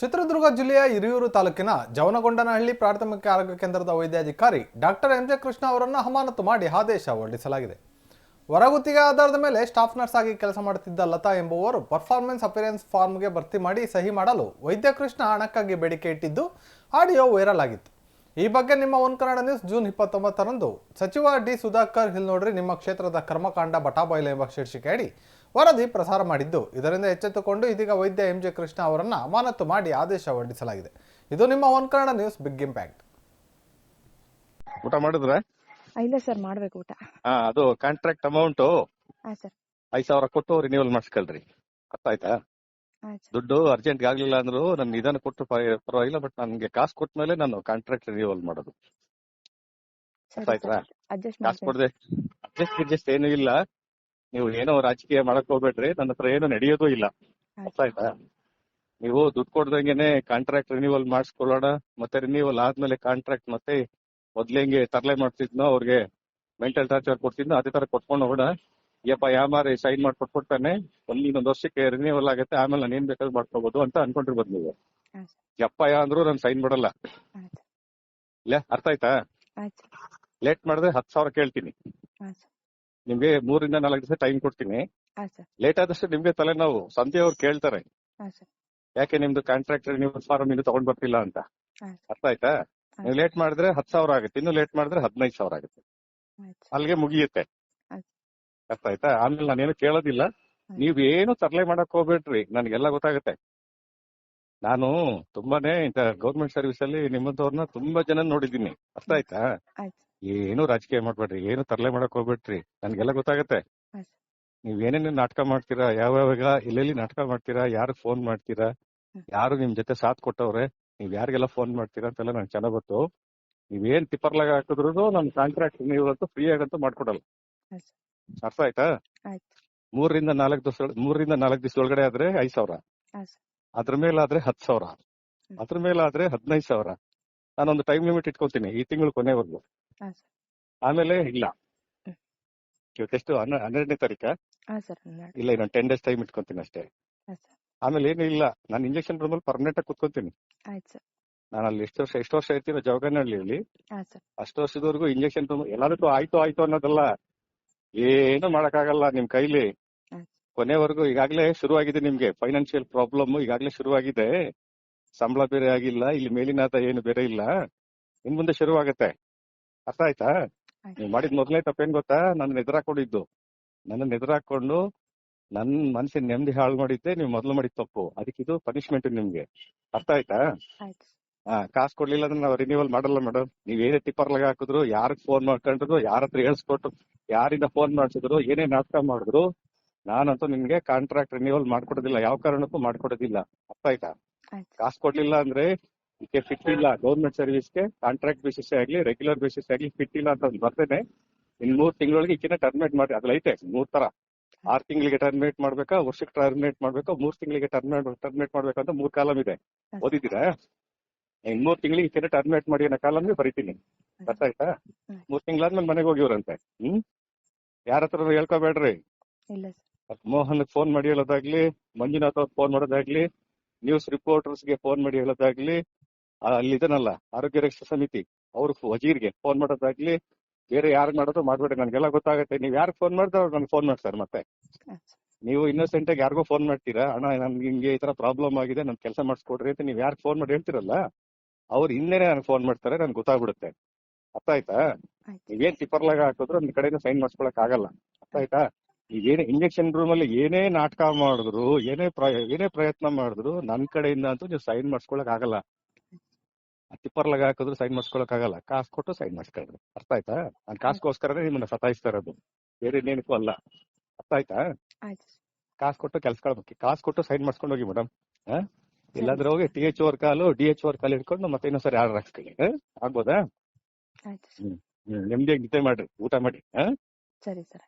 ಚಿತ್ರದುರ್ಗ ಜಿಲ್ಲೆಯ ಹಿರಿಯೂರು ತಾಲೂಕಿನ ಜವನಗೊಂಡನಹಳ್ಳಿ ಪ್ರಾಥಮಿಕ ಆರೋಗ್ಯ ಕೇಂದ್ರದ ವೈದ್ಯಾಧಿಕಾರಿ ಡಾಕ್ಟರ್ ಎಂ ಜೆ ಕೃಷ್ಣ ಅವರನ್ನು ಅಮಾನತು ಮಾಡಿ ಆದೇಶ ಹೊರಡಿಸಲಾಗಿದೆ. ಹೊರಗುತ್ತಿಗೆ ಆಧಾರದ ಮೇಲೆ ಸ್ಟಾಫ್ ನರ್ಸ್ ಆಗಿ ಕೆಲಸ ಮಾಡುತ್ತಿದ್ದ ಲತಾ ಎಂಬುವರು ಪರ್ಫಾರ್ಮೆನ್ಸ್ ಅಪಿಯರೆನ್ಸ್ ಫಾರ್ಮ್ಗೆ ಭರ್ತಿ ಮಾಡಿ ಸಹಿ ಮಾಡಲು ವೈದ್ಯ ಕೃಷ್ಣ ಹಣಕ್ಕಾಗಿ ಬೇಡಿಕೆ ಇಟ್ಟಿದ್ದು ಆಡಿಯೋ ವೈರಲ್ ಆಗಿತ್ತು. ಈ ಬಗ್ಗೆ ನಿಮ್ಮ ಒನ್ ಕನ್ನಡ ನ್ಯೂಸ್ ಜೂನ್ ಇಪ್ಪತ್ತೊಂಬತ್ತರಂದು ಸಚಿವ ಡಿ ಸುಧಾಕರ್ ಹಿಲ್ ನೋಡ್ರಿ ನಿಮ್ಮ ಕ್ಷೇತ್ರದ ಕರ್ಮಕಾಂಡ ಬಟಾಬೈಲ ಎಂಬ ಶೀರ್ಷಿಕೆ ಅಡಿ ವರದಿ ಪ್ರಸಾರ ಮಾಡಿದ್ದು. ಇದರಿಂದ ಎಚ್ಚೆತ್ತುಕೊಂಡು ಇದೀಗ ವೈದ್ಯ ಎಂ ಜೆ ಕೃಷ್ಣ ಅವರನ್ನು ಅಮಾನತು ಮಾಡಿ ಆದೇಶ ಹೊರಡಿಸಲಾಗಿದೆ. ಇದು ನಿಮ್ಮ one Kannada news big impact. ಊಟ ಮಾಡಿದ್ರೆ? ಇಲ್ಲ ಸರ್ ಮಾಡ್ಬೇಕು ಊಟ. ಹಾ ಅದು ಕಾಂಟ್ರಾಕ್ಟ್ ಅಮೌಂಟ್ ಹಾ ಸರ್. ಐದ್ ಸಾವಿರ ಕೊಟ್ಟು ರಿನ್ಯೂವಲ್ ಮಾಡಿಸ್ಕೊಳ್ರಿ. ಅರ್ಥ ಆಯ್ತಾ ದುಡ್ಡು ಅರ್ಜೆಂಟ್ ಆಗ್ಲಿಲ್ಲ ಅಂದ್ರು ನನ್ ನಿಧಾನ ಕೊಟ್ಟು ಪರವಾಗಿಲ್ಲ ಬಟ್ ನನ್ಗೆ ಕಾಸು ಕೊಟ್ಟ ಮೇಲೆ ನಾನು ಕಾಂಟ್ರಾಕ್ಟ್ ರಿನ್ಯೂವಲ್ ಮಾಡೋದು. ಅರ್ಥ ಆಯ್ತಾ? ಕಾಸು ಕೊಡದೆ ಅಡ್ಜಸ್ಟ್ ಅಡ್ಜಸ್ಟ್ ಏನೂ ಇಲ್ಲ. ನೀವು ಏನೋ ರಾಜಕೀಯ ಮಾಡಕ್ ಹೋಗ್ಬೇಡ್ರಿ ನನ್ನ ಹತ್ರ ಏನು ನಡೆಯೋದು ಇಲ್ಲ. ನೀವು ದುಡ್ಡು ಕೊಡ್ದಂಗೆನೆ ಕಾಂಟ್ರಾಕ್ಟ್ ರಿನ್ಯೂವಲ್ ಮಾಡಿಸ್ಕೊಳ್ಳೋಣ ಮತ್ತೆ ರಿನ್ಯೂವಲ್ ಆದ್ಮೇಲೆ ಕಾಂಟ್ರಾಕ್ಟ್ ಮತ್ತೆ ಮೊದ್ಲು ಹೆಂಗೆ ತರಲೆ ಮಾಡ್ತಿದ್ನೋ ಅವ್ರಿಗೆ ಮೆಂಟಲ್ ಟಾರ್ಚರ್ ಕೊಡ್ತಿದ್ನೋ ಅದೇ ತರ ಕೊಟ್ಕೊಂಡು ಹೋಗೋಣ. ಯಪ್ಪ ಯಾಮಾರಿ ಸೈನ್ ಮಾಡಿ ಕೊಟ್ಬಿಡ್ತಾನೆ ಒಂದ್ ಇನ್ನೊಂದ್ ವರ್ಷಕ್ಕೆ ರಿನ್ಯೂವಲ್ ಆಗುತ್ತೆ ಆಮೇಲೆ ನಾನು ಏನ್ ಬೇಕಾದ್ರೂ ಮಾಡ್ಕೋಬಹುದು ಅಂತ ಅನ್ಕೊಂಡಿರ್ಬೋದು ನೀವು. ಯಪ್ಪ ಯಾ ಅಂದ್ರು ನಾನು ಸೈನ್ ಮಾಡಲ್ಲ. ಇಲ್ಲ ಅರ್ಥ ಆಯ್ತಾ. ಲೇಟ್ ಮಾಡಿದ್ರೆ ಹತ್ತು ಸಾವಿರ ಕೇಳ್ತೀನಿ. ನಿಮ್ಗೆ ಮೂರಿಂದ ನಾಲ್ಕು ದಿವಸ ಟೈಮ್ ಕೊಡ್ತೀನಿ. ಲೇಟ್ ಆದಷ್ಟು ನಿಮ್ಗೆ ತಲೆನೋವು ಸಂಜೆ ಅವ್ರು ಕೇಳ್ತಾರೆ. ಯಾಕೆ ನಿಮ್ದು ಕಾಂಟ್ರಾಕ್ಟ್ ನೀವು ಫಾರ್ಮ್ ಇನ್ನು ತಗೊಂಡ್ ಬರ್ತಿಲ್ಲ ಅಂತ? ಅರ್ಥ ಆಯ್ತಾ? ನೀವು ಲೇಟ್ ಮಾಡಿದ್ರೆ ಹತ್ತು ಸಾವಿರ ಆಗುತ್ತೆ ಇನ್ನು ಲೇಟ್ ಮಾಡಿದ್ರೆ ಹದಿನೈದು ಸಾವಿರ ಆಗುತ್ತೆ. ಅಲ್ಲಿಗೆ ಮುಗಿಯುತ್ತೆ. ಅರ್ಥ ಆಯ್ತಾ? ಆಮೇಲೆ ನಾನೇನು ಕೇಳೋದಿಲ್ಲ. ನೀವ್ ಏನು ತರಲೆ ಮಾಡಕ್ ಹೋಗ್ಬೇಡ್ರಿ ನನ್ಗೆಲ್ಲ ಗೊತ್ತಾಗುತ್ತೆ. ನಾನು ತುಂಬಾನೇ ಇಂತ ಗೌರ್ಮೆಂಟ್ ಸರ್ವಿಸ್ ಅಲ್ಲಿ ನಿಮ್ಮಂತವ್ರನ್ನ ತುಂಬಾ ಜನ ನೋಡಿದೀನಿ ಅರ್ಥ ಆಯ್ತು ಏನು ರಾಜಕೀಯ ಮಾಡ್ಬೇಡ್ರಿ ಏನು ತರಲೆ ಮಾಡಕ್ ಹೋಗ್ಬೇಡ್ರಿ. ನನ್ಗೆಲ್ಲ ಗೊತ್ತಾಗತ್ತೆ. ನೀವ್ ಏನೇನು ನಾಟಕ ಮಾಡ್ತೀರಾ ಯಾವ್ಯಾವಾಗ ಎಲ್ಲೆಲ್ಲಿ ನಾಟಕ ಮಾಡ್ತೀರಾ ಯಾರು ಫೋನ್ ಮಾಡ್ತೀರಾ ಯಾರು ನಿಮ್ ಜೊತೆ ಸಾಥ್ ಕೊಟ್ಟವ್ರೆ ನೀವ್ ಯಾರಿಗೆಲ್ಲ ಫೋನ್ ಮಾಡ್ತೀರಾ ಅಂತೆಲ್ಲ ನಂಗೆ ಚೆನ್ನಾಗ್ ಗೊತ್ತು. ನೀವೇನ್ ಟಿಪ್ಪರ್ಲಾಗ ಹಾಕಿದ್ರು ನಮ್ ಕಾಂಟ್ರಾಕ್ಟ್ ನೀವು ಫ್ರೀ ಆಗಂತೂ ಮಾಡ್ಕೊಡಲ್ಲ. ಅರ್ಥ ಆಯ್ತಾ? ಮೂರರಿಂದ ನಾಲ್ಕು ದಿವಸ ಮೂರರಿಂದ ನಾಲ್ಕು ದಿವಸ ಒಳಗಡೆ ಆದ್ರೆ ಐದ್ ಸಾವಿರ. ಅದ್ರ ಮೇಲಾದ್ರೆ ಹತ್ತು ಸಾವಿರ. ಅದ್ರ ಮೇಲಾದ್ರೆ ಹದಿನೈದು ಸಾವಿರ. ನಾನೊಂದು ಟೈಮ್ ಲಿಮಿಟ್ ಇಟ್ಕೊತೀನಿ ಈ ತಿಂಗಳು ಕೊನೆವರೆಗೂ. ಆಮೇಲೆ ಇಲ್ಲ. ಇವತ್ತೆಷ್ಟು? ಹನ್ನೆ- ಹನ್ನೆರಡನೇ ತಾರೀಕ? ಇಲ್ಲ ಇನ್ನೊಂದು ಟೆನ್ ಡೇಸ್ ಟೈಮ್ ಇಟ್ಕೊಂತೀನಿ ಅಷ್ಟೇ. ಆಮೇಲೆ ಏನು ಇಲ್ಲ ನಾನು ಇಂಜೆಕ್ಷನ್ ರೂಮ್ ಅಲ್ಲಿ ಪರ್ಮನೆಂಟ್ ಆಗಿ ಕುತ್ಕೊಂತೀನಿ. ನಾನು ಅಲ್ಲಿ ಎಷ್ಟು ವರ್ಷ ಎಷ್ಟು ವರ್ಷ ಇರ್ತೀನೋ ಜವಗನಹಳ್ಳಿಯಲ್ಲಿ. ಹೇಳಿ ಅಷ್ಟು ವರ್ಷದವರೆಗೂ ಇಂಜೆಕ್ಷನ್ ರೂಮ್ ಎಲ್ಲದಕ್ಕೂ ಆಯ್ತು ಆಯ್ತು ಅನ್ನೋದಲ್ಲ ಏನು ಮಾಡಕ್ಕಾಗಲ್ಲ ನಿಮ್ ಕೈಲಿ. ಕೊನೆವರೆಗೂ ಈಗಾಗಲೇ ಶುರುವಾಗಿದೆ ನಿಮ್ಗೆ. ಫೈನಾನ್ಷಿಯಲ್ ಪ್ರಾಬ್ಲಮ್ ಈಗಾಗಲೇ ಶುರುವಾಗಿದೆ. ಸಂಬಳ ಬೇರೆ ಆಗಿಲ್ಲ ಇಲ್ಲಿ ಮೇಲಿನಾದ ಏನು ಬೇರೆ ಇಲ್ಲ. ಇನ್ ಮುಂದೆ ಶುರುವಾಗತ್ತೆ. ಅರ್ಥ ಆಯ್ತಾ. ನೀವು ಮಾಡಿದ ಮೊದಲನೇ ತಪ್ಪೇನ್ ಗೊತ್ತಾ? ನನ್ನ ಎದುರಾಕೊಂಡಿದ್ದು ನನ್ನ ಎದುರಾಕೊಂಡು ನನ್ ಮನಸ್ಸಿನ ನೆಮ್ಮದಿ ಹಾಳು ಮಾಡಿದ್ದೆ ನೀವು ಮೊದಲು ಮಾಡಿದ ತಪ್ಪು. ಅದಕ್ಕೆ ಇದು ಪನಿಷ್ಮೆಂಟ್ ನಿಮ್ಗೆ. ಅರ್ಥ ಆಯ್ತಾ? ಹಾ ಕಾಸು ಕೊಡ್ಲಿಲ್ಲ ಅಂದ್ರೆ ನಾವು ರಿನ್ಯೂವಲ್ ಮಾಡಲ್ಲ ಮೇಡಮ್ ನೀವ್ ಏನೇ ಟಿಪ್ಪರ್ಲಾಗ ಹಾಕಿದ್ರು ಯಾರಿಗೆ ಫೋನ್ ಮಾಡ್ಕೊಂಡ್ರು ಯಾರ ಹತ್ರ ಹೇಳ್ಸ್ಕೊಟ್ರು ಯಾರಿಂದ ಫೋನ್ ಮಾಡ್ಸಿದ್ರು ಏನೇ ನಾಟಕ ಮಾಡಿದ್ರು ನಾನಂತೂ ನಿಮ್ಗೆ ಕಾಂಟ್ರಾಕ್ಟ್ ರಿನ್ಯೂವಲ್ ಮಾಡ್ಕೊಡೋದಿಲ್ಲ. ಯಾವ ಕಾರಣಕ್ಕೂ ಮಾಡ್ಕೊಡೋದಿಲ್ಲ. ಅರ್ಥ ಆಯ್ತು. ಕಾಸು ಕೊಡ್ಲಿಲ್ಲ ಅಂದ್ರೆ ಇದಕ್ಕೆ ಫಿಟ್ ಇಲ್ಲ. ಗೌರ್ಮೆಂಟ್ ಸರ್ವಿಸ್ಗೆ ಕಾಂಟ್ರಾಕ್ಟ್ ಬೇಸಿಸ್ ಆಗ್ಲಿ ರೆಗ್ಯುಲರ್ ಬೇಸಿಸ್ ಆಗ್ಲಿ ಫಿಟ್ ಇಲ್ಲ ಅಂತ ಬರ್ತೇನೆ ಇನ್ ಮೂರ್ ತಿಂಗಳೊಳಗೆ ಈಕಿನ ಟರ್ಮಿನೇಟ್ ಮಾಡಿ ಅದ್ರಲ್ಲಿ ಐತೆ ಮೂರ್ ತರ. ಆರ್ ತಿಂಗಳಿಗೆ ಟರ್ಮಿನೇಟ್ ಮಾಡ್ಬೇಕಾ ವರ್ಷಕ್ಕೆ ಟರ್ಮಿನೇಟ್ ಮಾಡ್ಬೇಕಾ ಮೂರ್ ತಿಂಗಳಿಗೆ ಟರ್ಮಿನೇಟ್ ಟರ್ಮಿನೇಟ್ ಮಾಡ್ಬೇಕಂತ ಮೂರ್ ಕಾಲಮ್ ಇದೆ. ಓದಿದಿರ ಓದಿದ್ದೀರಾ? ಇನ್ ಮೂರ್ ತಿಂಗಳಿಗೆ ಈಕಿನ ಟರ್ಮಿನೇಟ್ ಮಾಡಿ ಅನ್ನೋ ಕಾಲಮ್ಗೆ ಬರಿತೀನಿ. ಗೊತ್ತಾಯ್ತಾ. ಮೂರ್ ತಿಂಗಳಾದ್ಮೇಲೆ ಮನೆಗೆ ಹೋಗಿವ್ರಂತೆ. ಹ್ಮ್? ಯಾರ ಹತ್ರ ಹೇಳ್ಕೊಬೇಡ್ರಿ. ಮೋಹನ್ ಫೋನ್ ಮಾಡಿ ಹೇಳೋದಾಗ್ಲಿ ಮಂಜುನಾಥ್ ಅವ್ರ ಫೋನ್ ಮಾಡೋದಾಗ್ಲಿ ನ್ಯೂಸ್ ರಿಪೋರ್ಟರ್ಸ್ಗೆ ಫೋನ್ ಮಾಡಿ ಹೇಳೋದಾಗ್ಲಿ ಅಲ್ಲಿ ಇದನ್ನಲ್ಲ ಆರೋಗ್ಯ ರಕ್ಷಾ ಸಮಿತಿ. ಅವ್ರು ವಜೀರ್ಗೆ ಫೋನ್ ಮಾಡೋದಾಗ್ಲಿ ಬೇರೆ ಯಾರು ಮಾಡೋದು ಮಾಡ್ಬೇಡಿ. ನನ್ಗೆಲ್ಲ ಗೊತ್ತಾಗುತ್ತೆ. ನೀವ್ ಯಾರು ಫೋನ್ ಮಾಡಿದ್ರೆ ಅವ್ರು ನನ್ಗೆ ಫೋನ್ ಮಾಡ್ತಾರೆ ಮತ್ತೆ. ನೀವು ಇನ್ನೋಸೆಂಟ್ ಆಗಿ ಯಾರಿಗೋ ಫೋನ್ ಮಾಡ್ತೀರಾ? ಅಣ್ಣ ನನ್ಗೆ ಹಿಂಗೆ ಈ ತರ ಪ್ರಾಬ್ಲಮ್ ಆಗಿದೆ ನನ್ ಕೆಲಸ ಮಾಡಿಸ್ಕೊಡ್ರಿ ಅಂತ ನೀವ್ ಯಾರು ಫೋನ್ ಮಾಡಿ ಹೇಳ್ತಿರಲ್ಲ ಅವ್ರು ಹಿಂದೆನೆ ನನ್ಗೆ ಫೋನ್ ಮಾಡ್ತಾರೆ ನನ್ಗೆ ಗೊತ್ತಾಗ್ಬಿಡುತ್ತೆ. ಅರ್ಥ ಆಯ್ತಾ? ನೀವೇನ್ ಟಿಪ್ಪರ್ಲಾಗ ಹಾಕಿದ್ರು ಒಂದ್ ಕಡೆಯಿಂದ ಸೈನ್ ಮಾಡಿಸ್ಕೊಳಕ್ ಆಗಲ್ಲ. ಅರ್ಥ ಆಯ್ತಾ? ಈಗೇನೇ ಇಂಜೆಕ್ಷನ್ ರೂಮ್ ಅಲ್ಲಿ ಏನೇ ನಾಟಕ ಮಾಡಿದ್ರು ಏನೇ ಪ್ರಯ- ಏನೇ ಪ್ರಯತ್ನ ಮಾಡಿದ್ರು ನನ್ ಕಡೆಯಿಂದ ಅಂತೂ ನೀವು ಸೈನ್ ಮಾಡಿಸ್ಕೊಳಕ್ ಆಗಲ್ಲ. ಟಿಪ್ಪರ್ಲಾಗ ಹಾಕಿದ್ರು ಸೈಡ್ ಮಾಡಿಸ್ಕೊಳಕ್ ಆಗಲ್ಲ ಕಾಸು ಕೊಟ್ಟು ಸೈಡ್ ಮಾಡಿಸ್ಕೊಳ್ರಿ ಅರ್ಥ ಆಯ್ತಾ? ನಾನು ಕಾಸ್ಗೋಸ್ಕರನೇ ನಿಮ್ಮನ್ನ ಸತಾಯಿಸ್ತಾ ಇರೋದು. ಬೇರೆ ಇನ್ನೇನಕ್ಕೂ ಅಲ್ಲ. ಅರ್ಥ ಆಯ್ತಾ? ಕಾಸು ಕೊಟ್ಟು ಕೆಲ್ಸಕೊಳ್ಬೇಕು ಕಾಸು ಕೊಟ್ಟು ಸೈಡ್ ಮಾಡಿಸ್ಕೊಂಡು ಹೋಗಿ ಮೇಡಮ್ ಇಲ್ಲಾಂದ್ರೆ ಹೋಗಿ T H O call D H O call ಇಟ್ಕೊಂಡು ಮತ್ತೆ ಇನ್ನೊಂದ್ಸರಿ ಆರ್ಡರ್ ಹಾಕ್ಸ್ಕೊಳ್ಳಿ? ಆಗ್ಬೋದಾ? ಹ್ಮ್. ನೆಮ್ಮದಿಯಾಗಿ ನಿದ್ದೆ ಮಾಡ್ರಿ. ಊಟ ಮಾಡಿ. ಹಾ? ಸರಿ ಸರ್.